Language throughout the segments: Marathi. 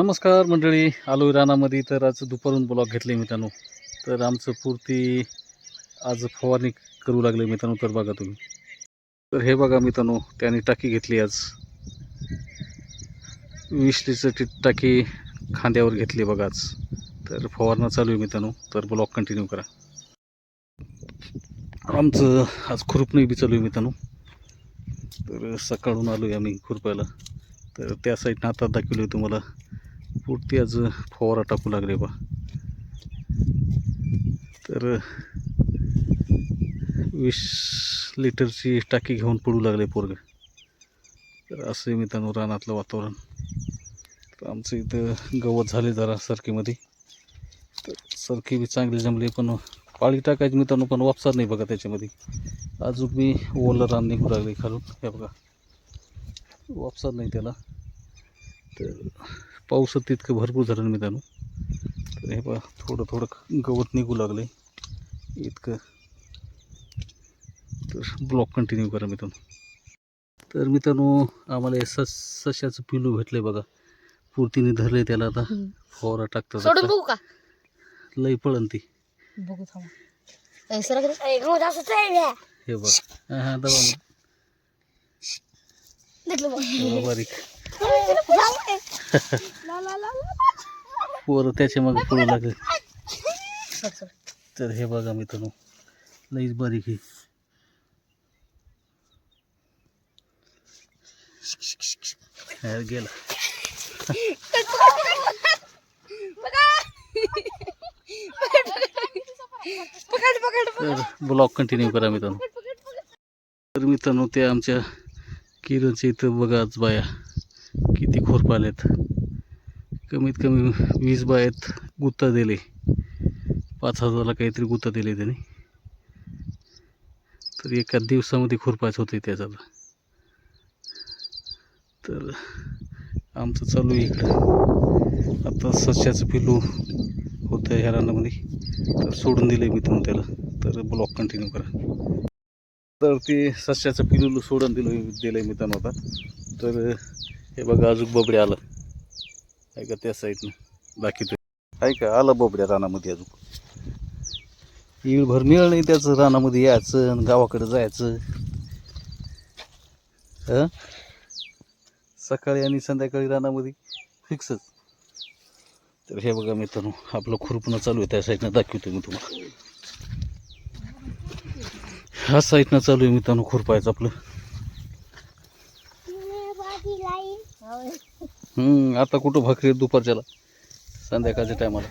नमस्कार मंडळी आलो रानामध्ये. तर आज दुपारून ब्लॉग घेतले मित्रांनो. तर आमचं पुरती आज फवारणी करू लागले मित्रांनो तर बघा तुम्ही. तर हे बघा मित्रांनो त्याने टाकी घेतली आज. वीस लिटरची टाकी खांद्यावर घेतली बघा आज. तर फवारणं चालू आहे मित्रांनो तर ब्लॉग कंटिन्यू करा. आमचं आज खुरपणी बी चालू आहे मित्रांनो. तर सकाळून आलो आहे आम्ही खुरपायला. तर त्या साईडनं आता दाखवलं आहे तुम्हाला. पुरती आज फवारा टाकू लागले बा. तर वीस लिटरची टाकी घेऊन पडू लागले पोरग. तर असं मित्रांनो रानातलं वातावरण. तर आमचं इथं गवत झाले जरा सरकीमध्ये. तर सरकी बी चांगली जमली पण पाळी टाकायची मित्रांनो पण वापसा नाही बघा त्याच्यामध्ये. अजून मी ओलं रान निघू लागले खालून. हे बघा. वापसा नाही त्याला. तर पाऊस तितकं भरपूर झालं मित्रांनो. तर हे पहा थोडं थोडं गवत निघू लागले. इतकं. तर ब्लॉक कंटिन्यू करा मित्रांनो. तर मित्रांनो आम्हाला सस सश्याचं पिलू भेटलंय बघा. पुरतीने धरले त्याला आता. फवारा टाकतात का? लई पळन ती. आहे हे. बघ. हा हा. दबा बारीक. पोरं त्याच्या मग पळू लागले. तर हे बघा मित्रांनो लईच बारीक आहे. गेला. तर ब्लॉग कंटिन्यू करा मित्रांनो. तर मित्रांनो ते आमच्या किरणच्या इथं बघाच बाया. किती खोरपा आहेत कमीत कमी वीस बायत गुत्ता दिले. पाच हजारला काहीतरी गुत्ता दिले त्याने. तर एका दिवसामध्ये खुरपायचं होते त्याच्याला तर आमचं चालू आहे इकडं. आता सश्याचं पिलू होतं ह्या रानामध्ये तर सोडून दिलं मी तुम्ही त्याला. तर ब्लॉक कंटिन्यू करा. तर ते सश्याचं पिलू सोडून दिलं दिलं आहे त्यांना आता. तर हे बघा अजून बबडे आलं. आहे का त्या साईडनं बाकी आहे का? आलं बबड्या रानामध्ये अजून. इळभर मिळ नाही त्याचं रानामध्ये यायचं आणि गावाकडे जायचं. हं? सकाळी आणि संध्याकाळी रानामध्ये फिक्सच तर हे बघा मित्रांनो आपलं खुरपणं चालू आहे त्या साईडनं दाखवतो मी तुम्हाला. ह्या साईडनं चालू आहे मित्रांनो खुरपायचं आपलं. हम्म आता कुठं भाकरी आहे दुपारच्याला? संध्याकाळच्या टायमाला.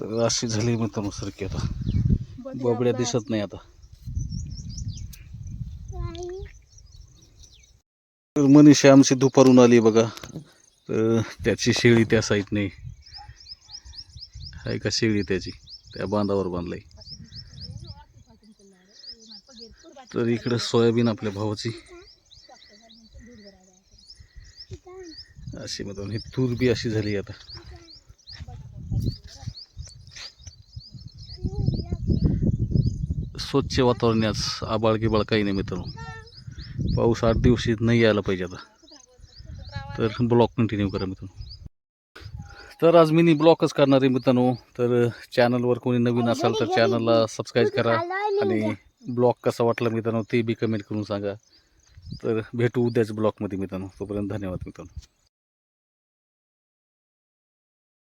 तर? अशी झाली मित्रांनो सारखी आता. बबड्या दिसत नाही आता. तर मनीषा आमची दुपारून आली बघा. तर त्याची शेळी त्या साईडने आहे का शेळी त्याची? त्या बांधावर बांधलाय. तर इकडं सोयाबीन आपल्या भावाची. अशी मित्रांनो ही तूर बी अशी झाली आता. स्वच्छ वातावरण आज आबाळ गिबाळ काही नाही मित्रांनो. पाऊस आठ दिवशी नाही यायला पाहिजे आता. तर ब्लॉक कंटिन्यू करा मित्रांनो. तर आज मिनी ब्लॉकच करणार आहे मित्रांनो. तर चॅनलवर कोणी नवीन असाल तर चॅनलला सबस्क्राईब करा आणि ब्लॉग कसा वाटला मित्रांनो ते बी कमेंट करून सांगा. तर भेटू उद्याच ब्लॉगमध्ये मित्रांनो. तोपर्यंत धन्यवाद मित्रांनो.